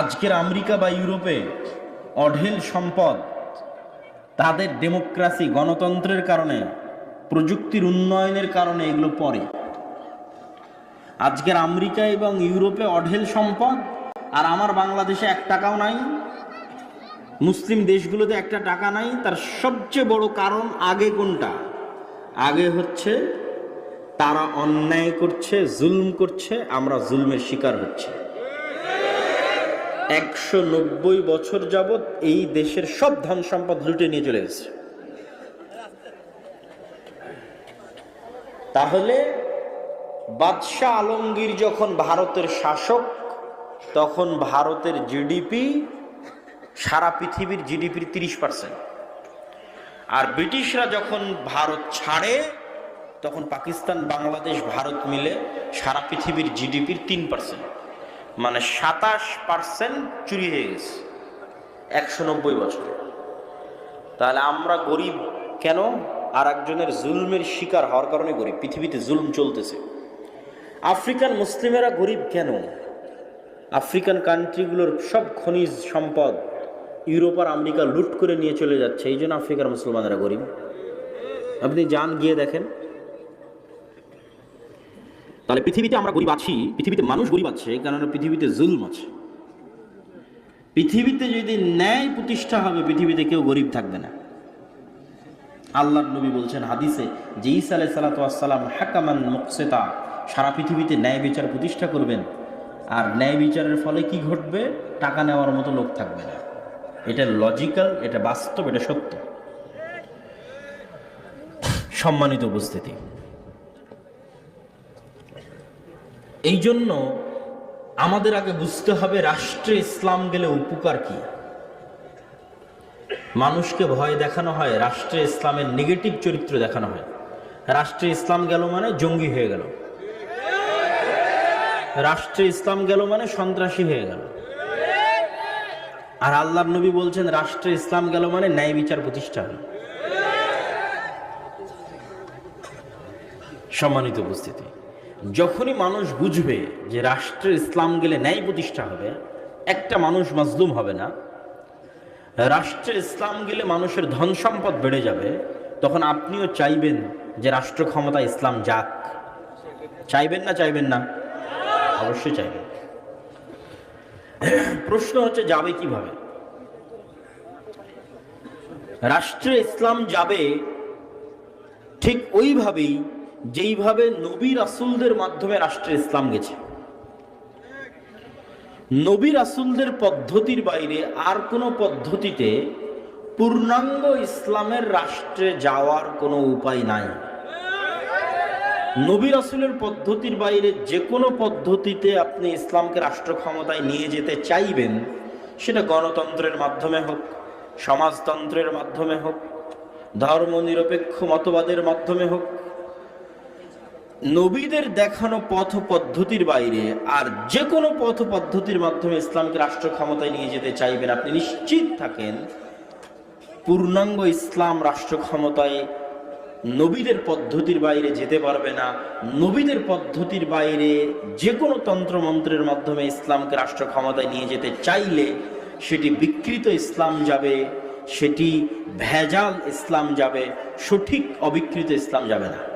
আজকের আমেরিকা বা ইউরোপে অঢেল সম্পদ তাদের ডেমোক্রাসি, গণতন্ত্রের কারণে, প্রযুক্তির উন্নয়নের কারণে এগুলো পরে আজকের আমেরিকা এবং ইউরোপে অঢেল সম্পদ, আর আমার বাংলাদেশে এক টাকাও নাই, মুসলিম দেশগুলোতে একটা টাকা নাই, তার সবচেয়ে বড় কারণ আগে কোনটা? আগে হচ্ছে তারা অন্যায় করছে, জুলম করছে, আমরা জুলমের শিকার হচ্ছে। একশো নব্বই বছর যাবৎ এই দেশের সব ধন সম্পদ লুটে নিয়ে চলে গেছে। তাহলে বাদশাহ আলমগীর যখন ভারতের শাসক, তখন ভারতের জিডিপি সারা পৃথিবীর জিডিপির তিরিশ পার্সেন্ট আর ব্রিটিশরা যখন ভারত ছাড়ে, তখন পাকিস্তান, বাংলাদেশ, ভারত মিলে সারা পৃথিবীর জিডিপির তিন পার্সেন্ট মানে সাতাশ পার্সেন্ট চুরি হয়ে গেছে। একশো নব্বই বছরে। তাহলে আমরা গরিব কেন? আর একজনের জুলমের শিকার হওয়ার কারণে গরিব। পৃথিবীতে জুলম চলতেছে। আফ্রিকান মুসলিমেরা গরিব কেন? আফ্রিকান কান্ট্রিগুলোর সব খনিজ সম্পদ ইউরোপ আর আমেরিকা লুট করে নিয়ে চলে যাচ্ছে। এই জন্য আফ্রিকার মুসলমানেরা গরিব। আপনি যান, গিয়ে দেখেন। তাহলে পৃথিবীতে আমরা গরিব আছি, পৃথিবীতে মানুষ গরিব আছে কারণ পৃথিবীতে জুলম আছে। পৃথিবীতে যদি ন্যায় প্রতিষ্ঠা হবে, পৃথিবীতে কেউ গরিব থাকবে না। আল্লাহ নবী বলছেন হাদিসে, যে ইসা আলাই সালাতাম হাকামান মুকসেতা, সারা পৃথিবীতে ন্যায় বিচার প্রতিষ্ঠা করবেন। আর ন্যায় বিচারের ফলে কি ঘটবে? টাকা নেওয়ার মতো লোক থাকবে না। এটা লজিক্যাল, এটা বাস্তব, এটা সত্য। সম্মানিত উপস্থিতি এই জন্য আমাদের আগে বুঝতে হবে রাষ্ট্রে ইসলাম গেলে উপকার কি। মানুষকে ভয় দেখানো হয়, রাষ্ট্রে ইসলামের নেগেটিভ চরিত্র দেখানো হয়। রাষ্ট্রে ইসলাম গেল মানে জঙ্গি হয়ে গেল। রাষ্ট্রে ইসলাম গেল মানে সন্ত্রাসী হয়ে গেল। আর আল্লাহ নবী বলছেন, রাষ্ট্রে ইসলাম গেল মানে ন্যায় বিচার প্রতিষ্ঠা হল সম্মানিত উপস্থিতি। যখনই মানুষ বুঝবে যে রাষ্ট্রে ইসলাম গেলে ন্যায় প্রতিষ্ঠা হবে, একটা মানুষ মাজলুম হবে না। রাষ্ট্রে ইসলাম গেলে মানুষের ধন সম্পদ বেড়ে যাবে, তখন আপনিও চাইবেন যে রাষ্ট্র ক্ষমতা ইসলাম যাক। চাইবেন না চাইবেন না? অবশ্যই চাইবেন। প্রশ্ন হচ্ছে, যাবে কীভাবে? রাষ্ট্রে ইসলাম যাবে ঠিক ওইভাবেই যেইভাবে নবী রাসুলদের মাধ্যমে রাষ্ট্রে ইসলাম গেছে। নবী রাসুলদের পদ্ধতির বাইরে আর কোনো পদ্ধতিতে পূর্ণাঙ্গ ইসলামের রাষ্ট্রে যাওয়ার কোনো উপায় নাই। নবী রাসুলের পদ্ধতির বাইরে যে কোনো পদ্ধতিতে আপনি ইসলামকে রাষ্ট্র ক্ষমতায় নিয়ে যেতে চাইবেন, সেটা গণতন্ত্রের মাধ্যমে হোক, সমাজতন্ত্রের মাধ্যমে হোক ধর্ম নিরপেক্ষ মতবাদের মাধ্যমে হোক নবীদের দেখানো পথ পদ্ধতির বাইরে আর যে কোনো পথ পদ্ধতির মাধ্যমে ইসলামকে রাষ্ট্র ক্ষমতায় নিয়ে যেতে চাইবেন, আপনি নিশ্চিত থাকেন পূর্ণাঙ্গ ইসলাম রাষ্ট্র ক্ষমতায় নবীদের পদ্ধতির বাইরে যেতে পারবে না। নবীদের পদ্ধতির বাইরে যে কোনো তন্ত্রমন্ত্রের মাধ্যমে ইসলামকে রাষ্ট্র ক্ষমতায় নিয়ে যেতে চাইলে সেটি বিকৃত ইসলাম যাবে, সেটি ভেজাল ইসলাম যাবে, সঠিক অবিকৃত ইসলাম যাবে না।